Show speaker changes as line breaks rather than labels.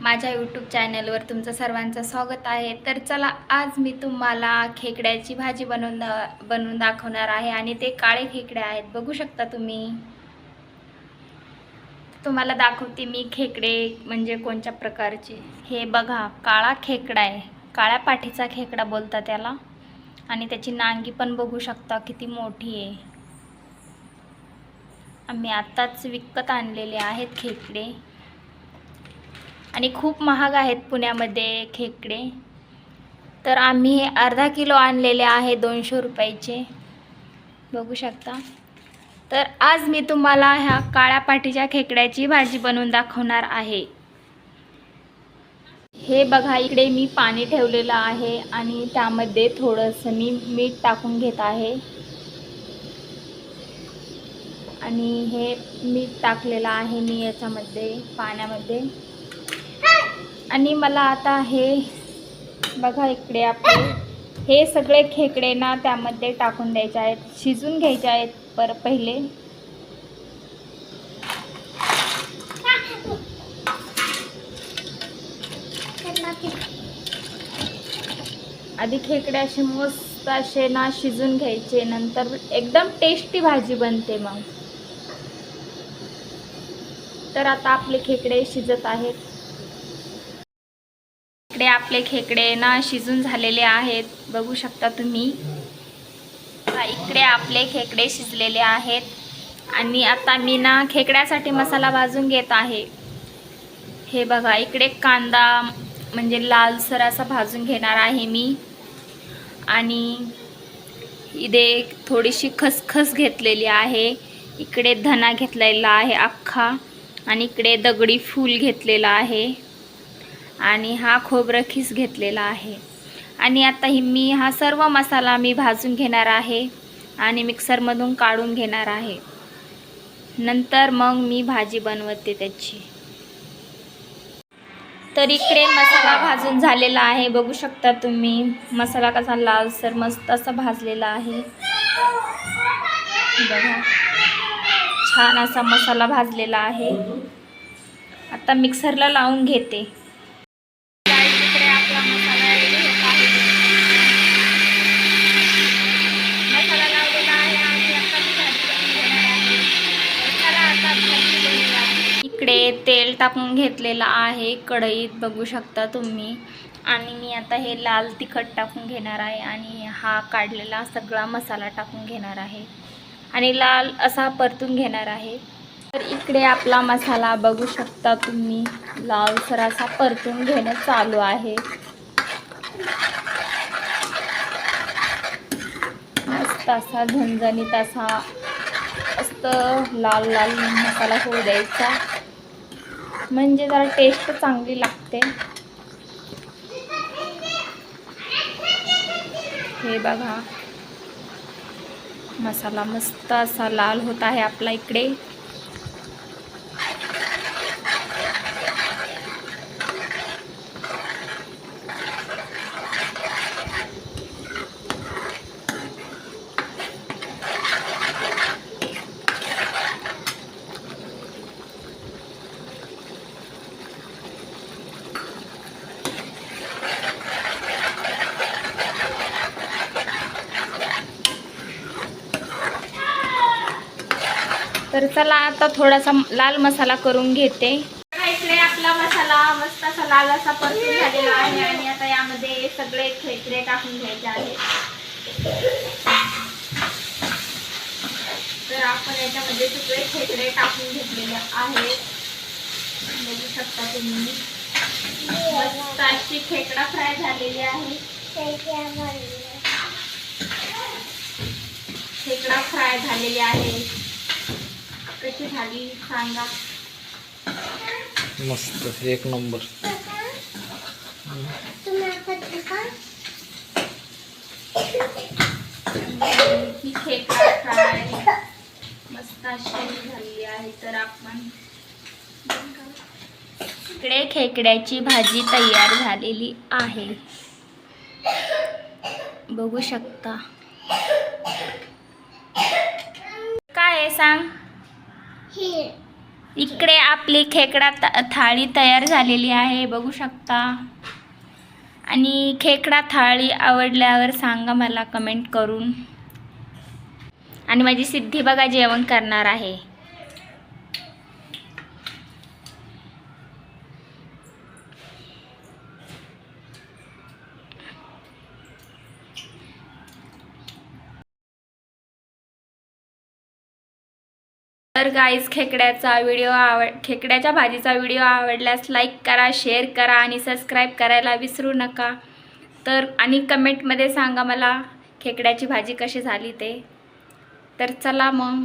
माझ्या यूट्यूब चॅनलवर तुमचं सर्वांचं स्वागत आहे. तर चला आज मी तुम्हाला खेकड्याची भाजी बनवून दा बनवून दाखवणार आहे आणि ते काळे खेकडे आहेत. बघू शकता तुम्ही. तुम्हाला दाखवते मी खेकडे म्हणजे कोणत्या प्रकारचे. हे बघा काळा खेकडा आहे. काळ्या पाठीचा खेकडा बोलता त्याला. आणि त्याची नांगी पण बघू शकता किती मोठी आहे. आम्ही आत्ताच विकत आणलेले आहेत खेकडे. आणि खूप महाग आहेत पुण्यामध्ये खेकडे. तर आम्ही हे अर्धा किलो आणलेले आहे दोनशे रुपयाचे. बघू शकता. तर आज मी तुम्हाला ह्या काळ्या पाटीच्या खेकड्याची भाजी बनवून दाखवणार आहे. हे बघा इकडे मी पाणी ठेवलेलं आहे आणि त्यामध्ये थोडंसं मी मीठ टाकून घेत आहे. आणि हे मीठ टाकलेलं आहे मी याच्यामध्ये पाण्यामध्ये. आणि मला आता हे बघा इकडे आपले. हे सगळे खेकडे ना त्यामध्ये टाकून द्यायचे आहेत. शिजून घ्यायचे आहेत पर पहिले. आधी खेकडे असे मस्त असे ना शिजून घ्यायचे. नंतर एकदम टेस्टी भाजी बनते मग. तर आता आपले खेकडे शिजत आहेत. इकडे आपले खेकडे ना शिजून झालेले आहेत. बघू शकता तुम्ही. इकडे आपले खेकडे शिजलेले आहेत. आणि आता मी ना खेकड्यासाठी मसाला भाजून घेत आहे. हे बघा इकडे कांदा म्हणजे लालसर असा भाजून घेणार आहे मी. आणि इथे थोडीशी खसखस घेतलेली आहे. इकडे धना घेतलेला आहे अख्खा. आणि इकडे दगडी फूल घेतलेला आहे. आणि हा खोबरं खीस घेतलेला आहे. आणि आता ही मी हा सर्व मसाला मी भाजून घेणार आहे आणि मिक्सरमधून काढून घेणार आहे. नंतर मग मी भाजी बनवते त्याची. तर इकडे मसाला भाजून झालेला आहे. बघू शकता तुम्ही मसाला कसा लालसर मस्त असा भाजलेला आहे. बघा छान असा मसाला भाजलेला आहे. आता मिक्सरला लावून घेते इकडे आपला मसाला ready होत आहे. मसाला लावलेला आहे आणि आता मी भाजी बनवून घेणार आहे. तर चला आता भाजी बनवूया. इकडे तेल टाकून घेतलेलं आहे. कढईत बघू शकता तुम्ही. आणि मी आता हे लाल तिखट टाकून घेणार आहे आणि हा काढलेला सगळा मसाला टाकून घेणार आहे. आणि लाल असा परतून घेणार आहे. तर इकडे आपला मसाला बघू शकता तुम्ही. लालसर असा परतून घेणं चालू आहे. मस्त असा झणझणीत असा मस्त लाल लाल मसाला होऊ द्यायचा. म्हणजे जरा टेस्ट चांगली लागते. हे बघा. मसाला मस्त असा लाल होत आहे आपला इकडे. तर चला आता थोडासा लाल मसाला करून घेते. इकडे आपला मसाला मस्त असा लाल असा परतून झालेला आहे आणि आता यामध्ये सगळे खेकडे टाकून घ्यायचे आहेत. तर आपण याच्यामध्ये सगळे खेकडे टाकून घेतलेले आहेत. बघू शकता तुम्ही. मस्त अशी खेकडा फ्राय झालेली आहे. खेकडा फ्राय झालेली आहे. कशी झाली सांगा.
मस्त एक नंबर.
ही खेकडा फ्राय. मस्त अशी झालेली आहे तर आपण. इकडे खेकड्याची भाजी तयार झालेली आहे. बघू शकता. काय आहे सांग? इकडे आपली खेकडा ता- थाळी तयार झालेली आहे बघू शकता. आणि खेकडा थाळी आवडल्यावर सांगा मला कमेंट करून. आणि माझी सिद्धी बघा जेवण करणार आहे. तर गाईज खेकड्याचा व्हिडिओ आवड खेकड्याच्या भाजीचा व्हिडिओ आवडल्यास लाईक करा शेअर करा आणि सबस्क्राईब करायला विसरू नका. तर आणि कमेंटमध्ये सांगा मला खेकड्याची भाजी कशी झाली ते. तर चला मग.